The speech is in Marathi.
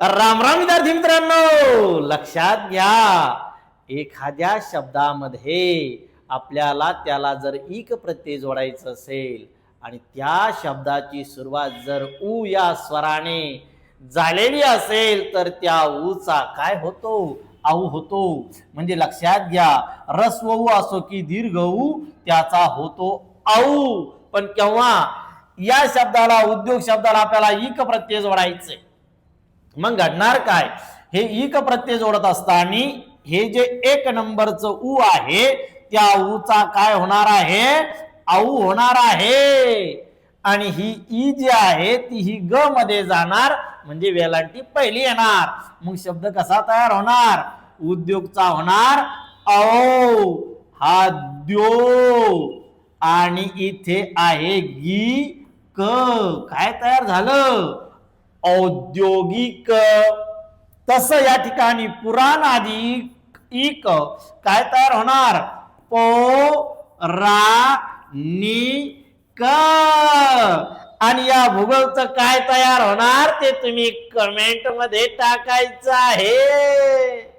राम राम विद्यार्थी मित्रांनो लक्षात घ्या. एखाद्या शब्दामध्ये आपल्याला त्याला जर इक प्रत्यय जोडायचं असेल आणि त्या शब्दाची सुरुवात जर उ या स्वराने झालेली असेल तर त्या ऊचा काय होतो? आऊ होतो. म्हणजे लक्षात घ्या रस्व ऊ असो की दीर्घ ऊ त्याचा होतो आऊ पण केव्हा या शब्दाला उद्योग शब्दाला आपल्याला इक प्रत्यय जोडायचे मग घडणार काय? हे इक प्रत्यय जोडत असताना हे जे एक नंबरचं उ आहे त्या ऊचा काय होणार आहे? आऊ होणार आहे. आणि ही ई जी आहे ती ही ग मध्ये जाणार म्हणजे वेलांटी पहिली येणार. मग शब्द कसा तयार होणार? उद्योगचा होणार औ. हा द्यो. आणि इथे आहे गी क. काय तयार झालं? औद्योगिक तस या ठिकाणी पुराण आधी इक काय तयार होणार? पो रा नि क. आणि या भूगोलचं काय तयार होणार ते तुम्ही कमेंटमध्ये टाकायचं आहे.